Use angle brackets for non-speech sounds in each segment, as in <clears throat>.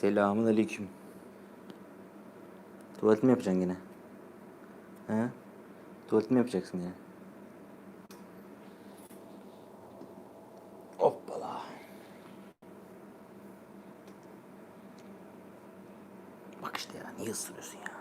Selamun aleyküm. Tuvalet mi yapacaksın yine? He? Tuvalet mi yapacaksın yine? Hoppala. Bak işte ya niye ısırıyorsun ya?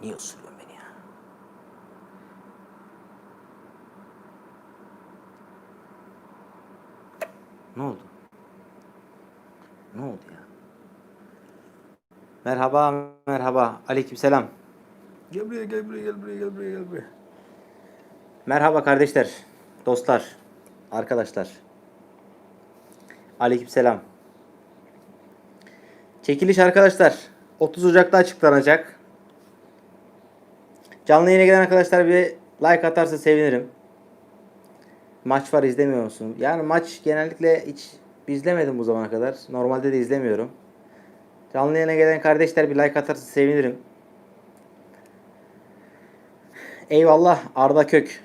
Niye ısırıyorsun beni ya? Ne oldu? Ne oldu ya? Merhaba, merhaba. Aleykümselam. Gel buraya gel buraya gel buraya gel buraya gel buraya. Merhaba kardeşler, dostlar, arkadaşlar. Aleykümselam. Çekiliş arkadaşlar 30 Ocak'ta açıklanacak. Canlı yayına gelen arkadaşlar bir like atarsa sevinirim. Maç var izlemiyor musun? Yani maç genellikle hiç izlemedim bu zamana kadar. Normalde de izlemiyorum. Canlı yayına gelen kardeşler bir like atarsa sevinirim. Eyvallah Arda Kök.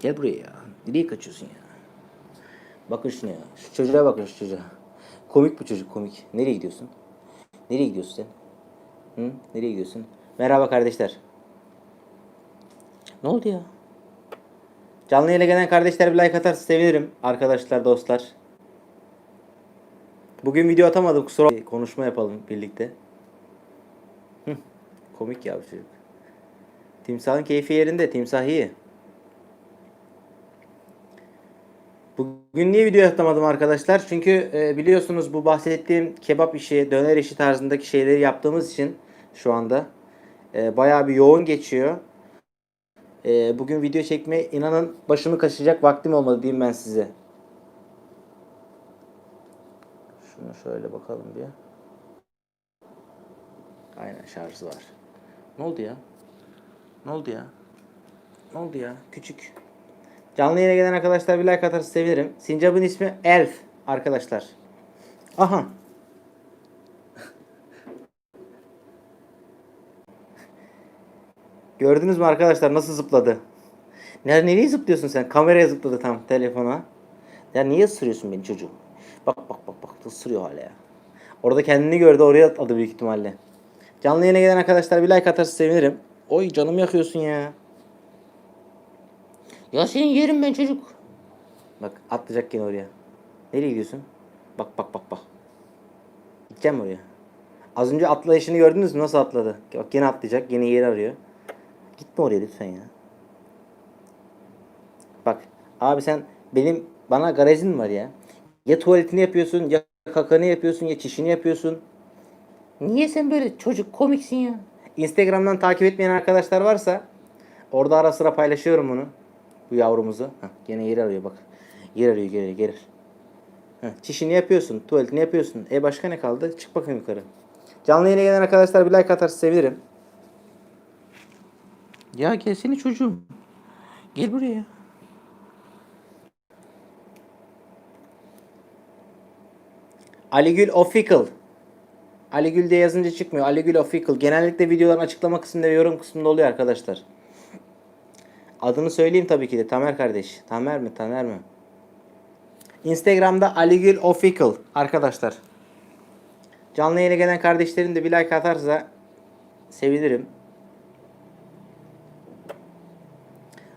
Gel buraya ya. Nereye kaçıyorsun ya? Bakın şuna ya. Şu çocuğa bakın şu çocuğa. Komik bu çocuk komik. Nereye gidiyorsun? Nereye gidiyorsun sen? Hı? Nereye gidiyorsun? Merhaba kardeşler. Ne oldu ya? Canlı yayına gelen kardeşler bir like atarsa sevinirim. Arkadaşlar, dostlar. Bugün video atamadım kusura bakmayın. Konuşma yapalım birlikte. Hı, komik ya bu çocuk. Timsahın keyfi yerinde. Timsah iyi. Bugün niye video atamadım arkadaşlar? Çünkü e, biliyorsunuz bu bahsettiğim kebap işi, döner işi tarzındaki şeyleri yaptığımız için şu anda e, bayağı bir yoğun geçiyor. E, bugün video çekmeye inanın başımı kaşıyacak vaktim olmadı diyeyim ben size. Şunu şöyle bakalım bir. Aynen şarjı var. Ne oldu ya? Ne oldu ya? Ne oldu ya? Küçük. Canlı yayına gelen arkadaşlar bir like atarsa sevinirim. Sincap'ın ismi Elf arkadaşlar. Aha. Gördünüz mü arkadaşlar nasıl zıpladı? Nereye, nereye zıplıyorsun sen? Kameraya zıpladı tam telefona. Ya niye ısırıyorsun beni çocuğum? Bak bak bak bak ısırıyor hala ya. Orada kendini gördü oraya atladı büyük ihtimalle. Canlı yayına gelen arkadaşlar bir like atarsa sevinirim. Oy canım yakıyorsun ya. Ya senin yerim ben çocuk. Bak atlayacak gene oraya. Nereye gidiyorsun? Bak bak bak bak. Gideceğim oraya. Az önce atlayışını gördünüz mü? Nasıl atladı? Bak gene atlayacak. Gene yeri arıyor. Gitme oraya lütfen ya. Bak abi sen benim bana garezin var ya. Ya tuvaletini yapıyorsun ya kakanı yapıyorsun ya çişini yapıyorsun. Niye sen böyle çocuk komiksin ya? Instagram'dan takip etmeyen arkadaşlar varsa orada ara sıra paylaşıyorum bunu. Bu yavrumuzu. Heh, gene yer arıyor bak. Yer arıyor gelir gelir. Heh, çişini yapıyorsun. Tuvaletini yapıyorsun. E başka ne kaldı? Çık bakayım yukarı. Canlı yayına gelen arkadaşlar bir like atarsa sevinirim. Ya gelsene çocuğum. Gel buraya. Aligül Official. Aligül diye yazınca çıkmıyor. Aligül Official. Genellikle videoların açıklama kısmında ve yorum kısmında oluyor arkadaşlar. Adını söyleyeyim tabii ki de. Tamer kardeş. Tamer mi? Taner mi? Instagram'da Aligül Official arkadaşlar. Canlı yayına gelen kardeşlerim de bir like atarsa sevinirim.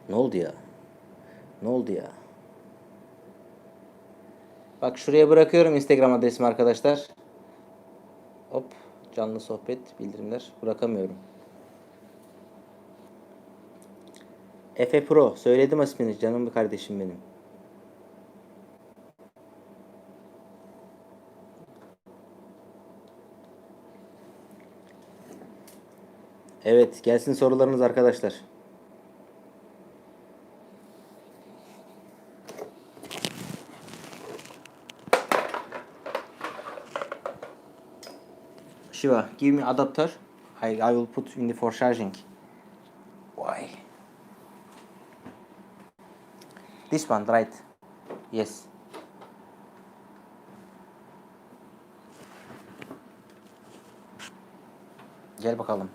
Ne oldu ya? Ne oldu ya? Bak şuraya bırakıyorum Instagram adresimi arkadaşlar. Hop canlı sohbet bildirimler bırakamıyorum. Efe Pro söyledim ismini canım bir kardeşim benim. Evet gelsin sorularınız arkadaşlar. Shiva, give me adapter. I, I will put in the for charging. Why? This one, right? Yes. Gel bakalım.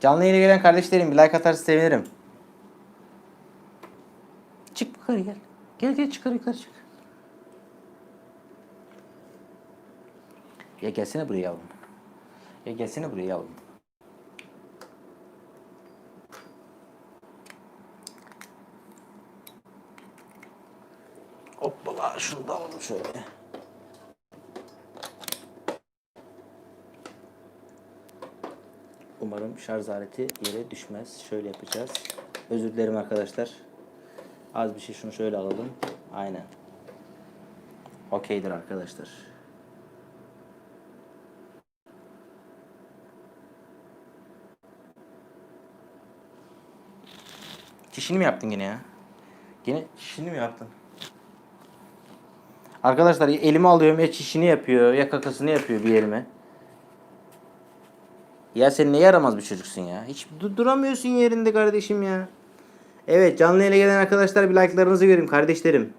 Canlı yayına gelen kardeşlerim bir like atarsa sevinirim. Çık yukarı gel. Gel gel çıkar yukarı çık. Ya gelsene buraya yavrum. Ya gelsene buraya yavrum. Hoppala şunu da alalım şöyle. Umarım şarj aleti yere düşmez. Şöyle yapacağız. Özür dilerim arkadaşlar. Az bir şey şunu şöyle alalım. Aynen. Okeydir arkadaşlar. Çişini mi yaptın yine ya? Yine çişini mi yaptın? Arkadaşlar elime alıyorum ya çişini yapıyor ya kakasını yapıyor bir elime. Ya sen ne yaramaz bir çocuksun ya. Hiç du- duramıyorsun yerinde kardeşim ya. Evet canlı yayına gelen arkadaşlar bir like'larınızı göreyim kardeşlerim.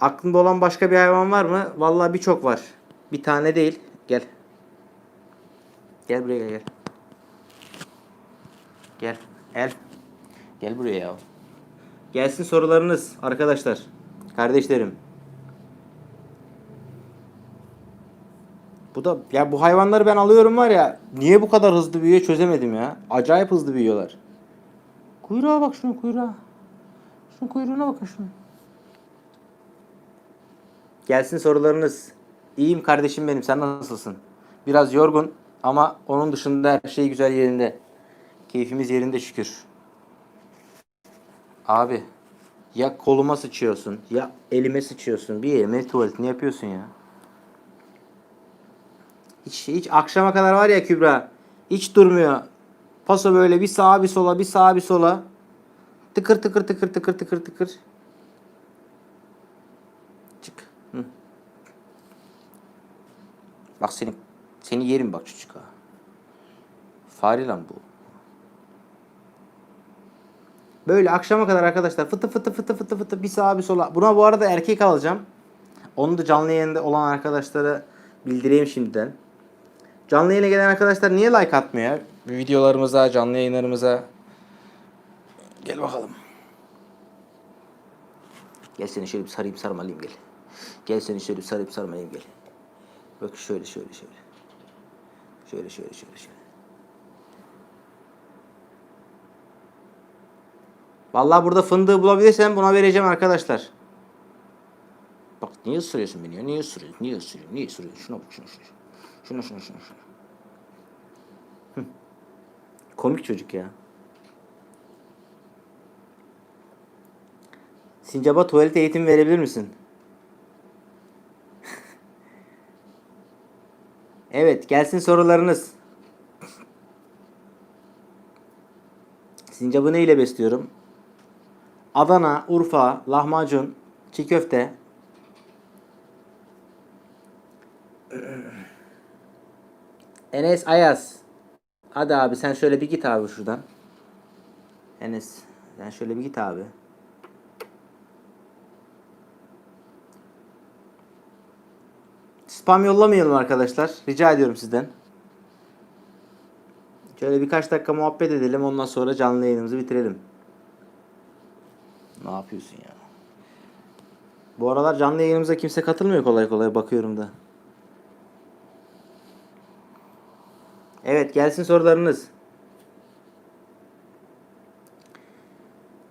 Aklında olan başka bir hayvan var mı? Vallahi birçok var. Bir tane değil. Gel. Gel buraya. Gel. Gel. El. Gel buraya ya. Gelsin sorularınız arkadaşlar. Kardeşlerim. Bu da ya bu hayvanları ben alıyorum var ya niye bu kadar hızlı büyüyor çözemedim ya. Acayip hızlı büyüyorlar. Kuyruğa bak şunun kuyruğa. Şunun kuyruğuna bakın şunun. Gelsin sorularınız. İyiyim kardeşim benim. Sen nasılsın? Biraz yorgun ama onun dışında her şey güzel yerinde. Keyfimiz yerinde şükür. Abi ya koluma sıçıyorsun ya elime sıçıyorsun. Bir yerime tuvaletini yapıyorsun ya. Hiç, hiç akşama kadar var ya Kübra. Hiç durmuyor. Paso böyle bir sağa bir sola bir sağa bir sola. Tıkır tıkır tıkır tıkır tıkır tıkır. Çık. Hı. Bak seni seni yerim bak çocuk ha. Fare lan bu. Böyle akşama kadar arkadaşlar fıtı fıtı fıtı fıtı fıtı bir sağa bir sola. Buna bu arada erkek alacağım. Onu da canlı yayında olan arkadaşlara bildireyim şimdiden. Canlı yayına gelen arkadaşlar niye like atmıyor? Videolarımıza, canlı yayınlarımıza. Gel bakalım. Gel seni şöyle bir sarayım sarmalayayım gel. Gel seni şöyle bir sarayım sarmalayayım gel. Bak şöyle şöyle şöyle. Şöyle şöyle şöyle şöyle. Vallahi burada fındığı bulabilirsem buna vereceğim arkadaşlar. Bak niye ısırıyorsun beni ya? Niye ısırıyorsun? Niye ısırıyorsun? Niye ısırıyorsun? Şuna bak şuna şuna. Şuna şuna şuna şuna. Hı. Komik çocuk ya. Sincap'a tuvalet eğitim verebilir misin? <laughs> evet gelsin sorularınız. Sincap'ı ne ile besliyorum? Adana, Urfa, lahmacun, çiğ köfte. <clears throat> Enes Ayaz. Hadi abi sen şöyle bir git abi şuradan. Enes sen şöyle bir git abi. Spam yollamayalım arkadaşlar. Rica ediyorum sizden. Şöyle birkaç dakika muhabbet edelim. Ondan sonra canlı yayınımızı bitirelim. Yapıyorsun ya? Bu aralar canlı yayınımıza kimse katılmıyor kolay kolay bakıyorum da. Evet gelsin sorularınız.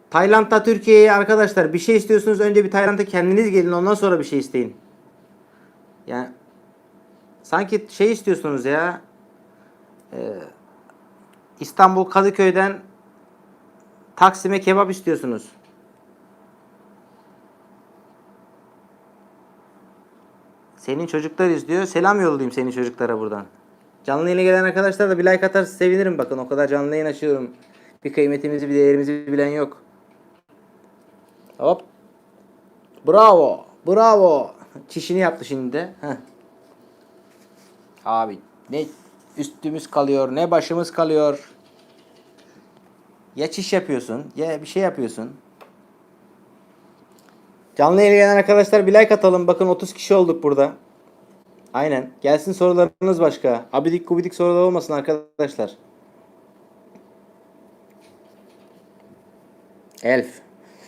Tayland'da Türkiye'ye arkadaşlar bir şey istiyorsunuz önce bir Tayland'a kendiniz gelin ondan sonra bir şey isteyin. Yani sanki şey istiyorsunuz ya e, İstanbul Kadıköy'den Taksim'e kebap istiyorsunuz. Senin çocuklar izliyor. Selam yollayayım senin çocuklara buradan. Canlı yayına gelen arkadaşlar da bir like atarsa sevinirim bakın. O kadar canlı yayın açıyorum. Bir kıymetimizi bir değerimizi bilen yok. Hop. Bravo. Bravo. Çişini yaptı şimdi de. Heh. Abi ne üstümüz kalıyor ne başımız kalıyor. Ya çiş yapıyorsun ya bir şey yapıyorsun. Canlı gelen arkadaşlar bir like atalım. Bakın 30 kişi olduk burada. Aynen. Gelsin sorularınız başka. Abidik gubidik sorular olmasın arkadaşlar. Elf.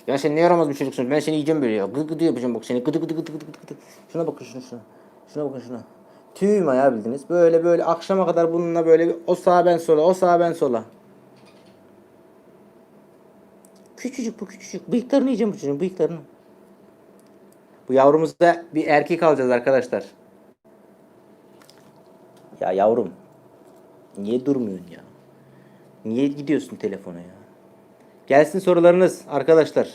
Ya sen ne yaramaz bir çocuksun. Ben seni yiyeceğim böyle ya. Gıdı gıdı yapacağım bak seni. Gıdı gıdı gıdı gıdı gıdı. Şuna bakın şuna şuna. Şuna bakın şuna. Tüy maya bildiniz. Böyle böyle akşama kadar bununla böyle bir o sağa ben sola, o sağa ben sola. Küçücük bu küçücük. Bıyıklarını yiyeceğim bu çocuğun bıyıklarını. Bu yavrumuzda bir erkek alacağız arkadaşlar. Ya yavrum. Niye durmuyorsun ya? Niye gidiyorsun telefona ya? Gelsin sorularınız arkadaşlar.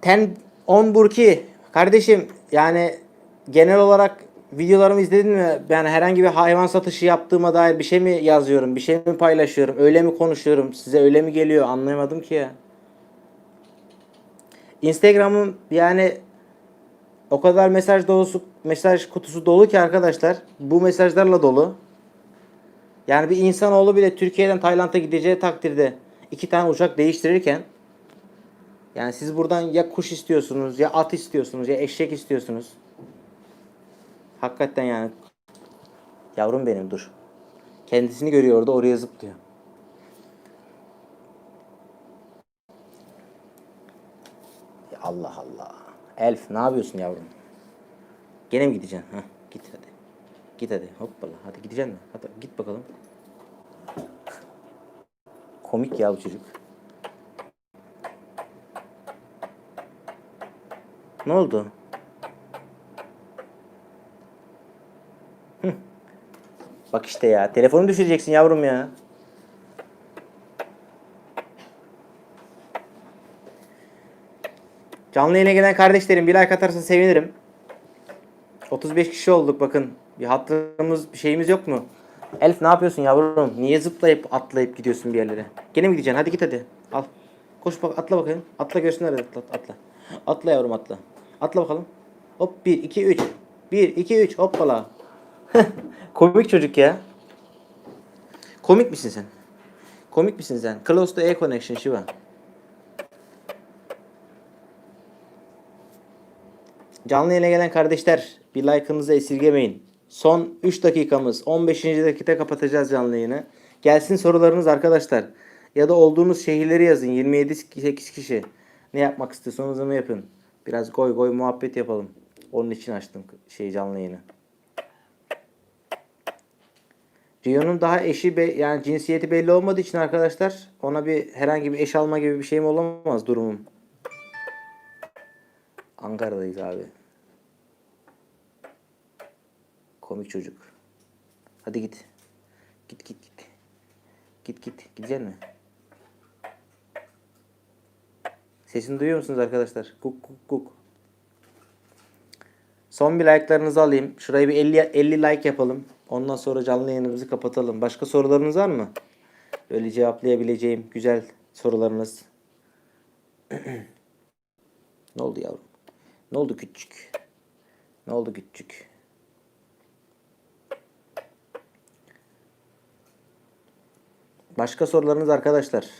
Ten on burki kardeşim yani genel olarak videolarımı izledin mi? Ben herhangi bir hayvan satışı yaptığıma dair bir şey mi yazıyorum? Bir şey mi paylaşıyorum? Öyle mi konuşuyorum? Size öyle mi geliyor? Anlayamadım ki ya. Instagram'ım yani o kadar mesaj dolusu mesaj kutusu dolu ki arkadaşlar. Bu mesajlarla dolu. Yani bir insanoğlu bile Türkiye'den Tayland'a gideceği takdirde iki tane uçak değiştirirken yani siz buradan ya kuş istiyorsunuz ya at istiyorsunuz ya eşek istiyorsunuz. Hakikaten yani. Yavrum benim dur. Kendisini görüyor orada oraya zıplıyor. Allah Allah. Elf ne yapıyorsun yavrum? Gene mi gideceksin? Heh, git hadi. Git hadi. Hoppala. Hadi gideceksin mi? Hadi git bakalım. Komik ya bu çocuk. Ne oldu? Bak işte ya. Telefonu düşüreceksin yavrum ya. Canlı yayına gelen kardeşlerim bir like atarsa sevinirim. 35 kişi olduk bakın. Bir hatırımız bir şeyimiz yok mu? Elif ne yapıyorsun yavrum? Niye zıplayıp atlayıp gidiyorsun bir yerlere? Gene mi gideceksin? Hadi git hadi. Al. Koş bak atla bakayım. Atla görsünler atla. Atla, atla yavrum atla. Atla bakalım. Hop 1 2 3. 1 2 3 hoppala. <laughs> Komik çocuk ya. Komik misin sen? Komik misin sen? Close to air connection Shiva. Canlı yayına gelen kardeşler bir like'ınızı esirgemeyin. Son 3 dakikamız. 15. dakikada kapatacağız canlı yayını. Gelsin sorularınız arkadaşlar. Ya da olduğunuz şehirleri yazın. 27-8 kişi. Ne yapmak istiyorsanız onu yapın. Biraz goy goy muhabbet yapalım. Onun için açtım şey canlı yayını. Rio'nun daha eşi be, yani cinsiyeti belli olmadığı için arkadaşlar ona bir herhangi bir eş alma gibi bir şeyim olamaz durumum. Ankara'dayız abi. Komik çocuk. Hadi git. Git git git. Git git. Gidecek mi? Sesini duyuyor musunuz arkadaşlar? Kuk kuk kuk. Son bir like'larınızı alayım. Şurayı bir 50, 50 like yapalım. Ondan sonra canlı yayınımızı kapatalım. Başka sorularınız var mı? Böyle cevaplayabileceğim güzel sorularınız. <clears throat> ne oldu yavrum? Ne oldu küçük? Ne oldu küçük? Başka sorularınız arkadaşlar.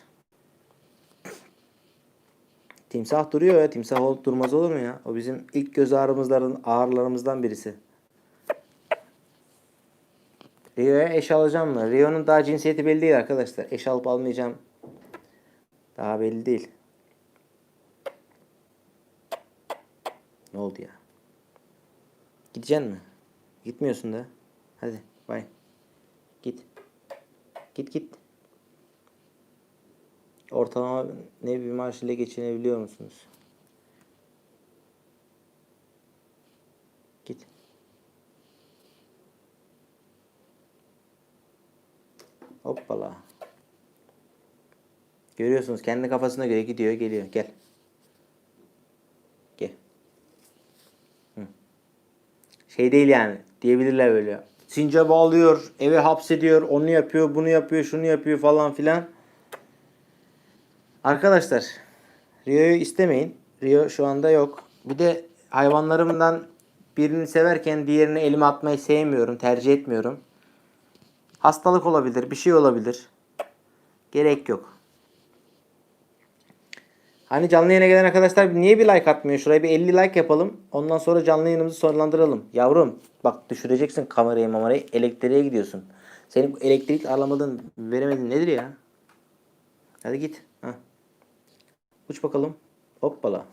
Timsah duruyor ya. Timsah olup durmaz olur mu ya? O bizim ilk göz ağrımızların ağrılarımızdan birisi. Rio'ya eş alacağım mı? Rio'nun daha cinsiyeti belli değil arkadaşlar. Eş alıp almayacağım. Daha belli değil. Ne oldu ya? Gideceksin mi? Gitmiyorsun da. Hadi bay. Git. Git git. Ortalama ne bir maaş ile geçinebiliyor musunuz? Git. Hoppala. Görüyorsunuz kendi kafasına göre gidiyor geliyor. Gel. Gel. Hı. Şey değil yani. Diyebilirler böyle. Sincap alıyor, eve hapsediyor, onu yapıyor, bunu yapıyor, şunu yapıyor falan filan. Arkadaşlar Rio'yu istemeyin. Rio şu anda yok. Bir de hayvanlarımdan birini severken diğerini elime atmayı sevmiyorum. Tercih etmiyorum. Hastalık olabilir. Bir şey olabilir. Gerek yok. Hani canlı yayına gelen arkadaşlar niye bir like atmıyor? Şuraya bir 50 like yapalım. Ondan sonra canlı yayınımızı sonlandıralım. Yavrum bak düşüreceksin kamerayı mamarayı. Elektriğe gidiyorsun. Senin elektrik alamadın veremedin nedir ya? Hadi git. Ha. Uç bakalım. Hoppala.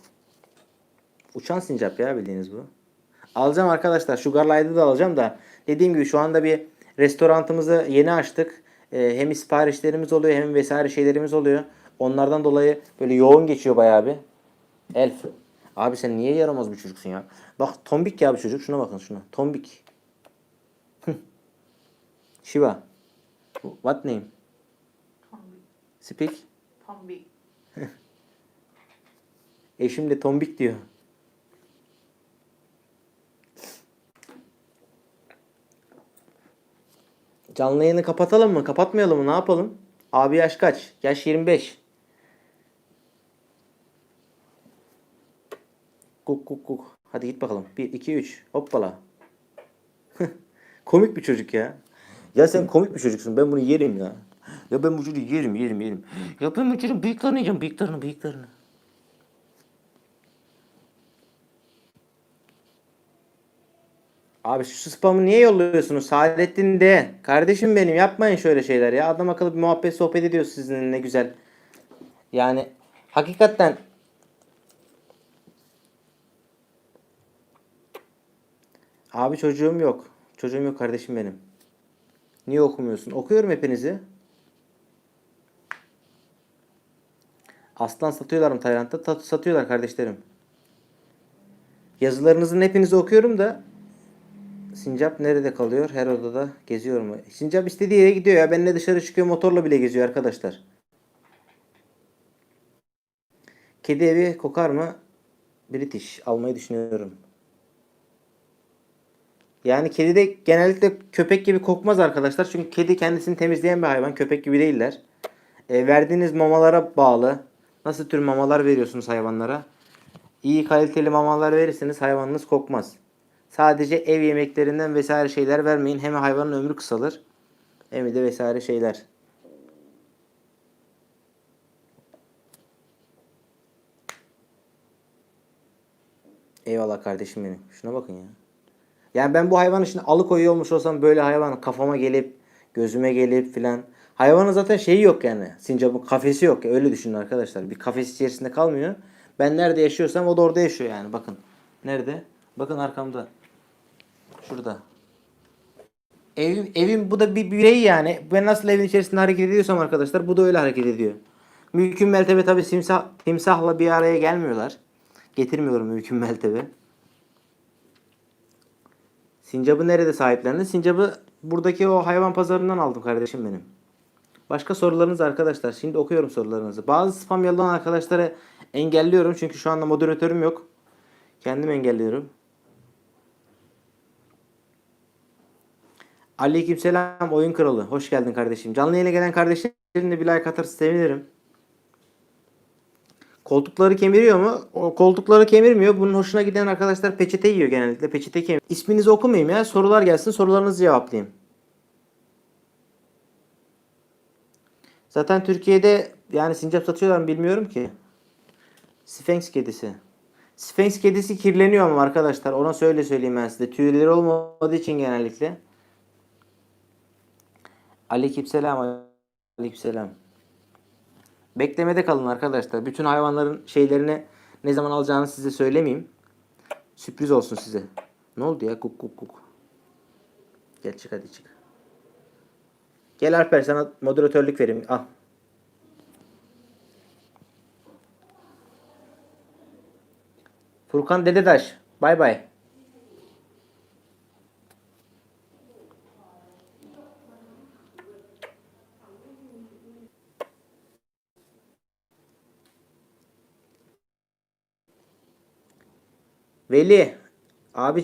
Uçan sincap ya bildiğiniz bu. Alacağım arkadaşlar. Sugar Light'ı da alacağım da. Dediğim gibi şu anda bir restorantımızı yeni açtık. Ee, hem siparişlerimiz oluyor hem vesaire şeylerimiz oluyor. Onlardan dolayı böyle yoğun geçiyor bayağı bir. Elf. Abi sen niye yaramaz bir çocuksun ya? Bak tombik ya bu çocuk. Şuna bakın şuna. Tombik. Shiva. What name? Tombi. Speak. Tombi. Eşim de tombik diyor. Canlı yayını kapatalım mı? Kapatmayalım mı? Ne yapalım? Abi yaş kaç? Yaş 25. Kuk kuk kuk. Hadi git bakalım. 1, 2, 3. Hoppala. <laughs> komik bir çocuk ya. Ya sen komik bir çocuksun. Ben bunu yerim ya. Ya ben bu çocuğu yerim yerim yerim. Ya ben bu çocuğun bıyıklarını yiyeceğim. Bıyıklarını bıyıklarını. Abi şu spamı niye yolluyorsunuz? Saadettin de. Kardeşim benim yapmayın şöyle şeyler ya. Adam akıllı bir muhabbet sohbet ediyor sizinle ne güzel. Yani hakikaten Abi çocuğum yok. Çocuğum yok kardeşim benim. Niye okumuyorsun? Okuyorum hepinizi. Aslan satıyorlar mı Tayland'da? Ta- satıyorlar kardeşlerim. Yazılarınızın hepinizi okuyorum da Sincap nerede kalıyor? Her odada geziyor mu? Sincap istediği yere gidiyor ya. Benimle dışarı çıkıyor motorla bile geziyor arkadaşlar. Kedi evi kokar mı? British almayı düşünüyorum. Yani kedi de genellikle köpek gibi kokmaz arkadaşlar. Çünkü kedi kendisini temizleyen bir hayvan. Köpek gibi değiller. E, verdiğiniz mamalara bağlı. Nasıl tür mamalar veriyorsunuz hayvanlara? İyi kaliteli mamalar verirseniz hayvanınız kokmaz. Sadece ev yemeklerinden vesaire şeyler vermeyin. Hem hayvanın ömrü kısalır hem de vesaire şeyler. Eyvallah kardeşim benim. Şuna bakın ya. Yani ben bu hayvanı şimdi alıkoyuyor olmuş olsam böyle hayvan kafama gelip gözüme gelip filan. Hayvanın zaten şeyi yok yani. Sincapın kafesi yok. Öyle düşünün arkadaşlar. Bir kafes içerisinde kalmıyor. Ben nerede yaşıyorsam o da orada yaşıyor yani. Bakın. Nerede? Bakın arkamda. Şurada. Evim, evim bu da bir birey yani. Ben nasıl evin içerisinde hareket ediyorsam arkadaşlar bu da öyle hareket ediyor. Mülkün meltebe tabi simsah, timsahla bir araya gelmiyorlar. Getirmiyorum mülkün meltebe. Sincap'ı nerede sahiplendi? Sincap'ı buradaki o hayvan pazarından aldım kardeşim benim. Başka sorularınız arkadaşlar. Şimdi okuyorum sorularınızı. Bazı spam yollayan arkadaşları engelliyorum. Çünkü şu anda moderatörüm yok. Kendim engelliyorum. Aleykümselam oyun kralı. Hoş geldin kardeşim. Canlı yayına gelen kardeşlerim de bir like atarsa sevinirim. Koltukları kemiriyor mu? O koltukları kemirmiyor. Bunun hoşuna giden arkadaşlar peçete yiyor genellikle. Peçete kemir. İsminizi okumayayım ya. Sorular gelsin. Sorularınızı cevaplayayım. Zaten Türkiye'de yani sincap satıyorlar mı bilmiyorum ki. Sphinx kedisi. Sphinx kedisi kirleniyor ama arkadaşlar. Ona söyle söyleyeyim ben size. Tüyleri olmadığı için genellikle. Aleykümselam. Aleykümselam. Beklemede kalın arkadaşlar. Bütün hayvanların şeylerini ne zaman alacağını size söylemeyeyim. Sürpriz olsun size. Ne oldu ya? Kuk kuk kuk. Gel çık hadi çık. Gel Alper sana moderatörlük vereyim. Al. Furkan Dededaş. Bay bay. Veli. Abi